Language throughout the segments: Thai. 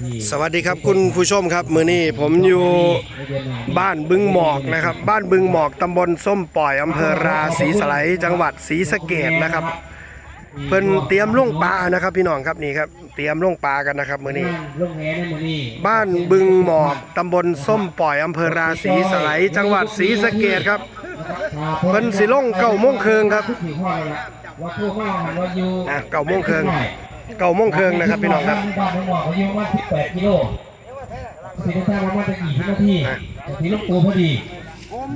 ที่สวัสดีครับคุณผู้ชมครับ มือนี้ผมอยู่บ้านบึงหมอกนะครับ บ้านบึงหมอกตำบลส้มปล่อยอำเภอราศีสไลยจังหวัดศรีสะเกดนะครับ เพิ่นเตรียมล่งปลานะครับพี่น้องครับนี่ครับ เตรียมล่งปลากันนะครับ มือนี้ลงแหในมือนี้บ้านบึงหมอกตำบลส้มปล่อยอำเภอราศีสไลยจังหวัดศรีสะเกดครับเพิ่นสิลงเก้าโมงครึ่งครับทุกที่ห้อยละว่าผู้ว่าว่าอยู่อะเก้าโมงครึ่ง เก้าโมงครึ่งนะครับพี่น้องครับบ้านน้องหมอกเขาอยู่ประมาณ18กิโลสิบนาทีประมาณจะกี่นาทีจะถึงลูกปูพอดี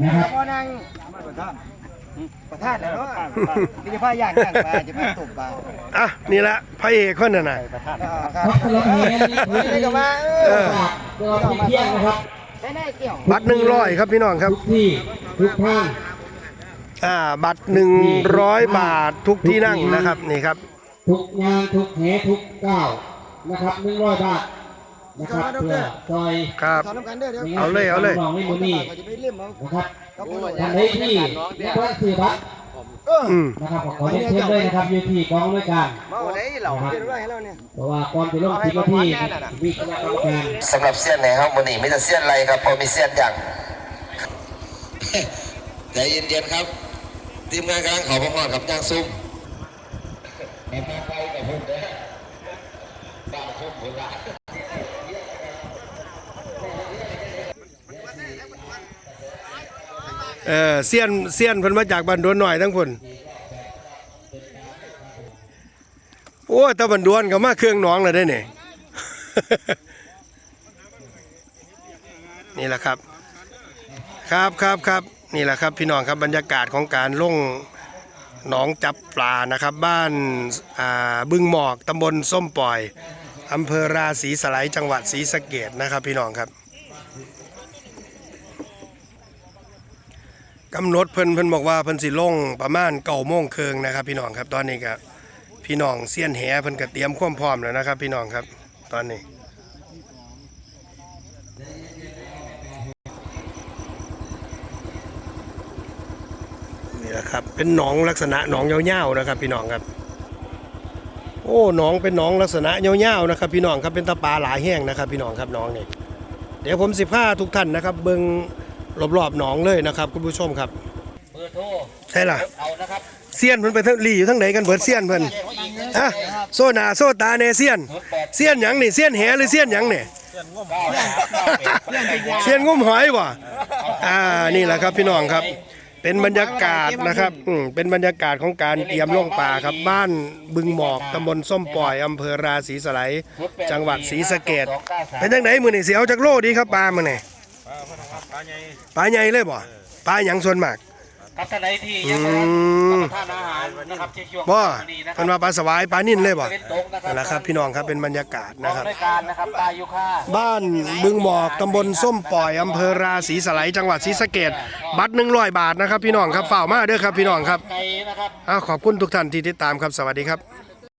นะครับพอนั่งประทานแล้วเนาะนี่จะพาย่างย่างปลาจะพาตกปลาอะนี่แหละพระเอกคนน่ะนะครับพักลงแหนี่นี่ก็มาเอเอออเดี๋ยวเราเที่ยงนะครับใช้ได้เกี่ยวบัตรหนึ่งร้อยครับพี่น้องครับทุกที่ทุกทางอ่าบัตรหนึ่งร้อยบาททุกที่นั่งนะครับนี่ครับ ทุกงานทุกแหทุกก้าวนะครับหนึ่งร้อยบาทนะครับเพื่อซอยครับ สอนน้ำกันเด้อเดี๋ยวเอาเลยเอาเลยน้องในมือนี้เขาจะไปเล่มเอานะครับก็พูดท่านใดที่ยังไม่ซื้อบัตรเอออืมนะครับขอเรียนเชิญด้วยนะครับอยู่ที่กองด้วยการเมาไหนเราเรียนไว้ให้เราเนี่ยเพราะว่าก่อนจะลงสิบนาทีมีคณะกรรมการสำหรับเสี้ยนไหนครับวันนี้ไม่แต่เสี้ยนอะไรครับเพอมีเสี้ยนอย่างใจเย็นๆครับทีมงานกำลังขอพรกับย่างซุ้ม แม่ไปกับผมเด้อบ้านผมโบราณเออเซียนเซียนเพิ่นมาจากบ้านดวนหน่อยทั้งคนโอ้ต่บ้านดวนก็มาเครื่องน้องเลยได้เนี่ยนี่แหละครับ ครับครับครับนี่แหละครับ พี่น้องครับบรรยากาศของการลง หนองจับปลานะครับ บ้านาบึงหมอกตำบลส้มปล่อยอำเภอราศีสไลจังหวัดศรีสะเกดนะครับพี่น้องครับกำหนดเพิ่นเพิ่นบอกว่าเพิ่นสิลงประมาณเก้าโมงเครึ่งนะครับ พี่น้องครับตอนนี้ก็พี่น้องเสี้ยนแหเพิ่นก็เตรียมความพร้อมแล้วนะครับ พี่น้องครับตอนนี้ นี่แหละครับ เป็นหนองลักษณะหนองยาวๆนะครับ พี่น้องครับ โอ้หนองเป็นหนองลักษณะยาวๆนะครับ พี่น้องครับเป็นตะปาหลายแห้งนะครับ พี่น้องครับหนองนี่เดี๋ยวผมสิพาทุกท่านนะครับ เบิ่งรอบๆหนองเลยนะครับ คุณผู้ชมครับเบอร์โทรใช่ล่ะเอานะครับเซียนเพิ่นไปทั้งลีอยู่ทั้งไหนกันเบิดเซียนเพิ่นฮะโซหนาโซตาเนเซียนเซียนหยังนี่เซียนแหหรือเซียนหยังนี่เซียนงุ้มหอยบ่อ่านี่แหละครับพี่น้องครับ เป็นบรรยากาศนะครับอืมเป็นบรรยากาศของการเตรียมลงป่าครับ บ้านบึงหมอกตำบลส้มปล่อยอำเภอราศีสไลยจังหวัดศรีสะเกดเป็นจังไหนมื้อนี้สิเอาจากโลดีครับปลามื้อนี้ปลาใหญ่เลยบ่ปลาหยังส่วนมาก ครับท่านใดที่อืยังม ทานอาหารนะครับที่ช่วงบ่นี้นะคเพิ่รับนว่าปลาสวายปลานิ่นเลยบ่เป็นโต๊ะนะครันั่นแหละครับ พี่น้องครับเป็นบรรยากาศกนะองครับ ด้วยการนะครับปลายูค่าบ้านบึงหมอกตำบลส้มปล่อยอำเภอราศีสไลยจังหวัดศรีสะเกดบัตรหนึ่งร้อยบาทนะครับ พี่น้องครับฝ่ากมาเด้อครับพี่น้องครับไก่นะครับ อ้าวขอบคุณทุกท่านที่ติดตามครับสวัสดีครับ